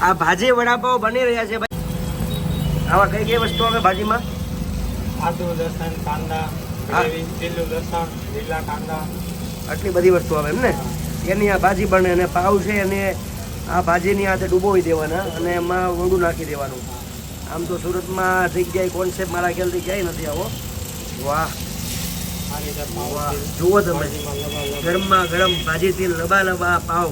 આ ભાજી વડાપાવ બની રહ્યા છે ભાઈ. આવા કઈ કઈ વસ્તુ આવે ભાજીમાં? આદુ લસણ કાંદા. લીલું લસણ લીલા કાંદા. આટલી બધી વસ્તુ આવે એમ ને? એની આ ભાજી બને અને પાવ છે અને આ ભાજીની હાથે ડૂબોવી દેવાના અને એમાં વડું નાખી દેવાનું. આમ તો સુરતમાં જગ્યાએ કોન્સેપ્ટ મારા ખ્યાલથી ક્યાંય નથી આવો. વાહ. જુઓ તમે. ગરમમાં ગરમ ભાજીથી લબા લબા પાવ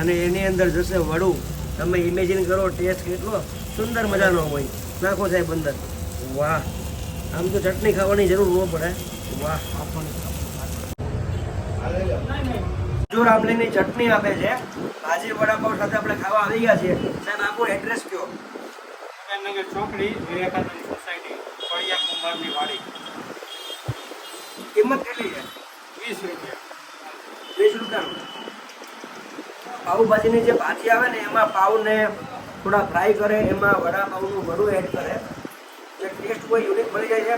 અને એની અંદર જશે વડું. તમે ઇમેજિન કરો ટેસ્ટ કેટલો સુંદર મજાનો હોય. નાખો સાહેબ અંદર. વાહ. આમ તો ચટણી ખાવાની જરૂર ન પડે. વાહ. જો રામલીની ચટણી આપે છે. ભાજી વડાપાવ સાથે આપણે ખાવા આવી ગયા છીએ. સાહેબ આપણું એડ્રેસ કયો? નગર ચોકડી વિવેકાનંદ સોસાયટી ફળિયા કુંભારની વાડી. કિંમત કેટલી છે? વીસ રૂપિયા. વીસ રૂપિયાનું. પાઉભાજીની જે ભાજી આવે ને એમાં પાઉને થોડા ફ્રાય કરે એમાં વડાપાઉનું વડું એડ કરે. જે ટેસ્ટ કોઈ યુનિક મળી જાય છે.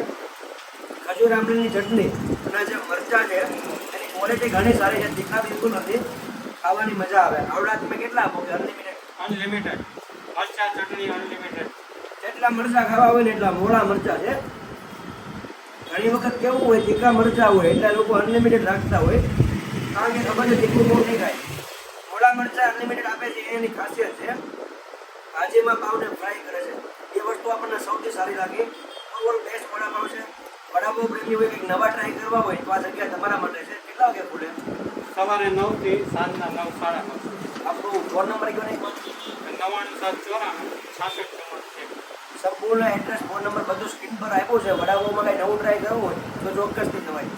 ખજૂર આંબલીની ચટણી અને જે મરચાં છે એની ક્વોલિટી ઘણી સારી છે તીખા બિલકુલ નથી. ખાવાની મજા આવે. આવડા તમે કેટલા આપો કે અનલિમિટેડ અનલિમિટેડ મરચા ચટણી અનલિમિટેડ જેટલા મરચાં ખાવા હોય ને એટલા મોળા મરચાં છે. ઘણી વખત કેવું હોય તીખા મરચાં હોય એટલે લોકો અનલિમિટેડ રાખતા હોય. કારણ કે ખબર છે તીખું બહુ નહીં ખાય. મોળા અનલિમિટેડ આપે છે એની ખાસિયત છે. ભાજીમાં પાવને ફ્રાય કરે છે. એ વસ્તુ આપણને સૌથી સારી લાગી. ઓવર બેસ્ટ વડાપાવ છે. વડાપાવ પ્રેમી હોય કંઈક નવા ટ્રાય કરવા હોય તો આ જગ્યા તમારા માટે છે. કેટલા વાગે ખુલે? સવારે નવથી સાંજના નવ સાડા નવ. આપણું ફોન નંબર કયો નહીં નવ્વાણું સાત ચોરાણું છાસઠ સંપૂર્ણ એડ્રેસ ફોન નંબર બધું સ્ક્રીન પર આપ્યો છે. વડાપાવમાં કંઈ નવું ટ્રાય કરવું હોય તો ચોક્કસથી જવાય